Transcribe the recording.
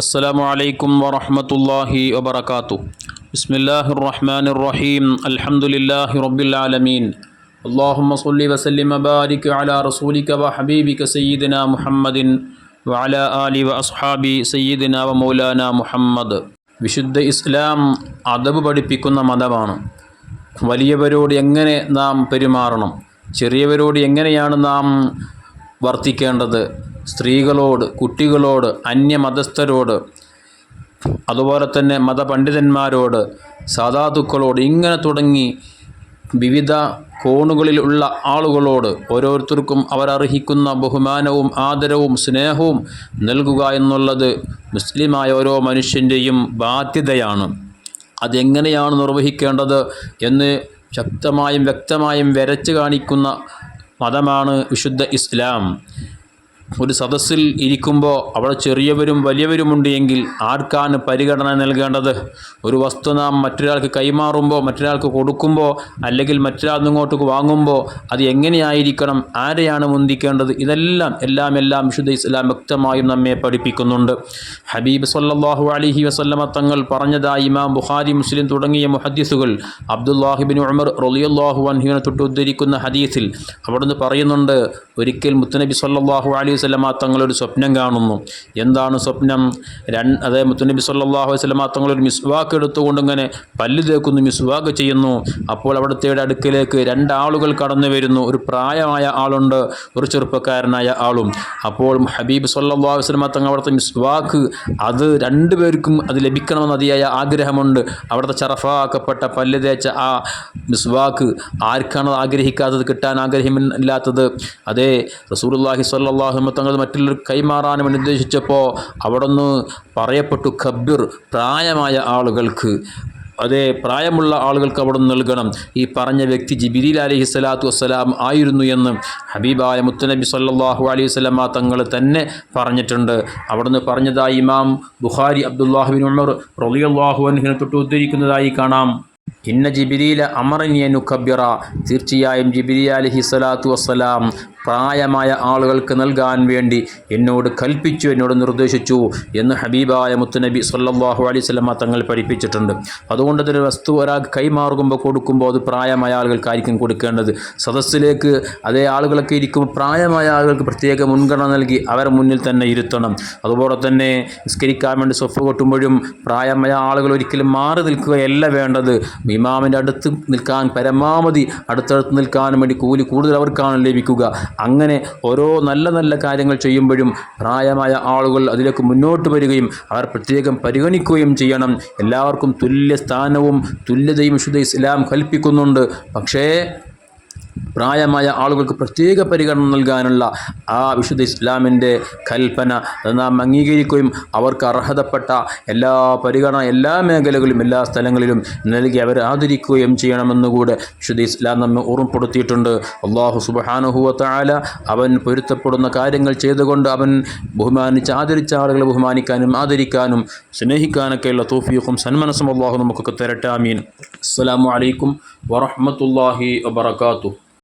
السلام عليكم ورحمة الله وبركاته بسم الله الرحمن الرحيم الحمد لله رب العالمين اللهم صل وسلم وبارك على رسولك وحبيبك سيدنا محمد وعلى آله وأصحابه سيدنا ومولانا محمد വിശുദ്ധ ഇസ്ലാം അദബ് പഠിപ്പിക്കുന്ന മതമാണ് വലിയവരോട് എങ്ങനെ നാം പെരുമാറണം ചെറിയവരോട് എങ്ങനെയാണ് നാം വർത്തിക്കേണ്ടത് സ്ത്രീകളോട് കുട്ടികളോട് അന്യമതസ്ഥരോട് അതുപോലെ തന്നെ മതപണ്ഡിതന്മാരോട് സാധാതുക്കളോട് ഇങ്ങനെ തുടങ്ങി വിവിധ കോണുകളിലുള്ള ആളുകളോട് ഓരോരുത്തർക്കും അവരർഹിക്കുന്ന ബഹുമാനവും ആദരവും സ്നേഹവും നൽകുക എന്നുള്ളത് മുസ്ലിമായ ഓരോ മനുഷ്യന്റെയും ബാധ്യതയാണ്. അതെങ്ങനെയാണ് നിർവഹിക്കേണ്ടത് എന്ന് ശക്തമായും വ്യക്തമായും വരച്ച് കാണിക്കുന്ന മതമാണ് വിശുദ്ധ ഇസ്ലാം. ഒരു സദസ്സിൽ ഇരിക്കുമ്പോൾ അവിടെ ചെറിയവരും വലിയവരുമുണ്ട് എങ്കിൽ ആർക്കാണ് പരിഗണന നൽകേണ്ടത്? ഒരു വസ്തു നാം മറ്റൊരാൾക്ക് കൈമാറുമ്പോൾ മറ്റൊരാൾക്ക് കൊടുക്കുമ്പോൾ അല്ലെങ്കിൽ മറ്റൊരാൾ ഇങ്ങോട്ട് വാങ്ങുമ്പോൾ അത് എങ്ങനെയായിരിക്കണം? ആരെയാണ് മുന്തിക്കേണ്ടത് ഇതെല്ലാം എല്ലാം എല്ലാം വിശുദ്ധ ഇസ്ലാം വ്യക്തമായും നമ്മെ പഠിപ്പിക്കുന്നുണ്ട്. ഹബീബ് സല്ലാഹു അലിഹി വസല്ലമ തങ്ങൾ പറഞ്ഞതായി ഇമാം ബുഖാരി മുസ്ലിം തുടങ്ങിയ മുഹദ്ദിസുകൾ. അബ്ദുല്ലാഹിബിൻ ഉമർ റളിയല്ലാഹു അൻഹുവിനെ തൊട്ട് ഉദ്ധരിക്കുന്ന ഹദീസിൽ അവിടുന്ന് പറയുന്നുണ്ട് ഒരിക്കൽ മുത്തുനബി സല്ലാഹു അലൈഹി വസല്ലമ തങ്ങളൊരു സ്വപ്നം കാണുന്നു. എന്താണ് സ്വപ്നം? രണ്ട് അതായത് മുത്തനബി സല്ലാഹു അലൈഹി വസല്ലമ തങ്ങളൊരു മിസ്വാക്ക് എടുത്തുകൊണ്ട് ഇങ്ങനെ പല്ല് തേക്കുന്നു മിസ്വാക്ക് ചെയ്യുന്നു. അപ്പോൾ അവിടുത്തെ അടുക്കിലേക്ക് രണ്ടാളുകൾ കടന്നു വരുന്നു. ഒരു പ്രായമായ ആളുണ്ട് ഒരു ചെറുപ്പക്കാരനായ ആളും. അപ്പോൾ ഹബീബ് സല്ലാഹു വസ്ലമ തങ്ങൾ അവിടുത്തെ മിസ്വാക്ക് അത് രണ്ടുപേർക്കും അത് ലഭിക്കണമെന്ന് അതിയായ ആഗ്രഹമുണ്ട്. അവിടുത്തെ ചറഫാക്കപ്പെട്ട പല്ല് തേച്ച ആ മിസ്വാക്ക് ആർക്കാണ് ആഗ്രഹിക്കാത്തത് കിട്ടാൻ ആഗ്രഹമില്ലാത്തത്? അതേ റസൂലുള്ളാഹി സ്വല്ലല്ലാഹു തങ്ങൾ മറ്റുള്ളവർ കൈമാറാനും അനുദ്ദേശിച്ചപ്പോൾ അവിടെ നിന്ന് പറയപ്പെട്ടു ഖബീർ പ്രായമായ ആളുകൾക്ക്. അതേ പ്രായമുള്ള ആളുകൾക്ക് അവിടെ നൽകണം. ഈ പറഞ്ഞ വ്യക്തി ജിബിരിൽ അലഹി സ്വലാത്തു വസ്സലാം ആയിരുന്നു എന്ന് ഹബീബായ മുത്തനബി സല്ലാഹു അലൈഹി സ്വലമ തങ്ങൾ തന്നെ പറഞ്ഞിട്ടുണ്ട്. അവിടുന്ന് പറഞ്ഞതായി ഇമാം ബുഖാരി അബ്ദുല്ലാഹുബിൻ ഉമർ റളിയല്ലാഹു അൻഹിനെ തൊട്ട് ഉദ്ധരിക്കുന്നതായി കാണാം. ഇന്ന ജിബിരിയിലെ അമറനിയനു ഖബ്യറ തീർച്ചയായും ജിബിരി അലഹി സ്വലാത്തു വസ്സലാം പ്രായമായ ആളുകൾക്ക് നൽകാൻ വേണ്ടി എന്നോട് കൽപ്പിച്ചു എന്നോട് നിർദ്ദേശിച്ചു എന്ന് ഹബീബായ മുത്തുനബി സല്ലാഹു അലൈഹി സ്വലമ തങ്ങൾ പഠിപ്പിച്ചിട്ടുണ്ട്. അതുകൊണ്ട് തന്നെ വസ്തു ഒരാൾ കൈമാറുമ്പോൾ കൊടുക്കുമ്പോൾ അത് പ്രായമായ ആളുകൾക്കായിരിക്കും കൊടുക്കേണ്ടത്. സദസ്സിലേക്ക് അതേ ആളുകളൊക്കെ ഇരിക്കുമ്പോൾ പ്രായമായ ആളുകൾക്ക് പ്രത്യേക മുൻഗണന നൽകി അവർ മുന്നിൽ തന്നെ ഇരുത്തണം. അതുപോലെ തന്നെ നിസ്കരിക്കാൻ വേണ്ടി സ്വഫ് കൊട്ടുമ്പോഴും പ്രായമായ ആളുകൾ ഒരിക്കലും മാറി നിൽക്കുകയല്ല വേണ്ടത്. ഇമാമിന്റെ അടുത്ത് നിൽക്കാൻ പരമാവധി അടുത്തടുത്ത് നിൽക്കാനും വേണ്ടി കൂലി കൂടുതൽ അവർക്കാണ് ലഭിക്കുക. അങ്ങനെ ഓരോ നല്ല നല്ല കാര്യങ്ങൾ ചെയ്യുമ്പോഴും പ്രായമായ ആളുകൾ അതിലേക്ക് മുന്നോട്ട് വരികയും അവർ പ്രത്യേകം പരിഗണിക്കുകയും ചെയ്യണം. എല്ലാവർക്കും തുല്യ സ്ഥാനവും തുല്യതയും ഇസ്ലാം കൽപ്പിക്കുന്നുണ്ട്. പക്ഷേ പ്രായമായ ആളുകൾക്ക് പ്രത്യേക പരിഗണന നൽകാനുള്ള ആ വിശുദ്ധ ഇസ്ലാമിന്റെ കൽപ്പന നാം അംഗീകരിക്കുകയും അവർക്ക് അർഹതപ്പെട്ട എല്ലാ പരിഗണന എല്ലാ മേഖലകളിലും എല്ലാ സ്ഥലങ്ങളിലും നൽകി അവരെ ആദരിക്കുകയും ചെയ്യണമെന്നുകൂടെ വിശുദ്ധ ഇസ്ലാം നമ്മെ ഓർമ്മപ്പെടുത്തിയിട്ടുണ്ട്. അള്ളാഹു സുബഹാനുഹുവത്തായ അവൻ പൊരുത്തപ്പെടുന്ന കാര്യങ്ങൾ ചെയ്തുകൊണ്ട് അവൻ ബഹുമാനിച്ച് ആദരിച്ച ആളുകളെ ബഹുമാനിക്കാനും ആദരിക്കാനും സ്നേഹിക്കാനൊക്കെയുള്ള തോഫിയും സന്മനസ്സും അള്ളാഹു നമുക്കൊക്കെ തരട്ടെ. ആമീൻ. അസ്സാം വലൈക്കും വറഹമത്തല്ലാഹി വബർക്കാത്തു